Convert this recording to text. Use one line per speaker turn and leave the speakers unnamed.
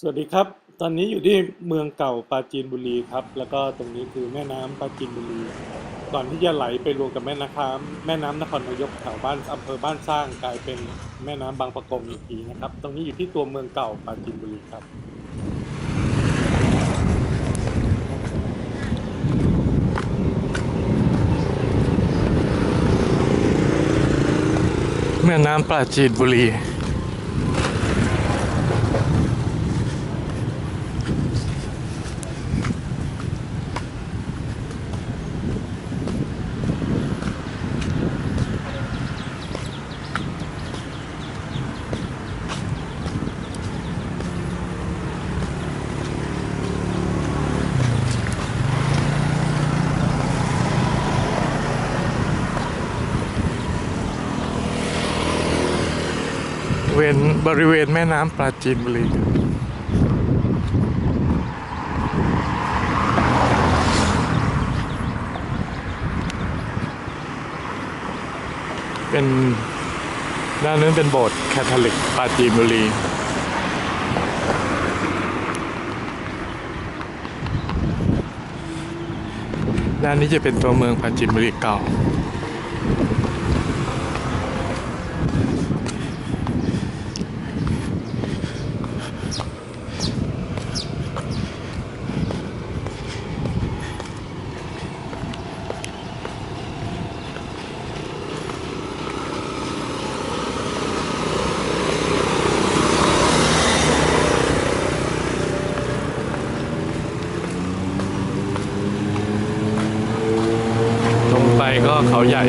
สวัสดีครับ ตอนนี้อยู่ที่เมืองเก่าปราจีนบุรีครับ แล้วก็ตรงนี้คือแม่น้ำปราจีนบุรี ก่อนที่จะไหลไปรวมกับแม่น้ำแม่น้ำนครนายกแถวบ้านอำเภอบ้านสร้างกลายเป็นแม่น้ำบางปะกงอีกทีนะครับ ตรงนี้อยู่ที่ตัวเมืองเก่าปราจีนบุรีครับ
แม่น้ำปราจีนบุรี เวนบริเวณแม่น้ำปราจีนบุรีเป็นด้านนู้นเป็นโบสถ์แคทอลิกปราจีนบุรีด้านนี้จะเป็นตัวเมืองปราจีนบุรีเก่า เขาใหญ่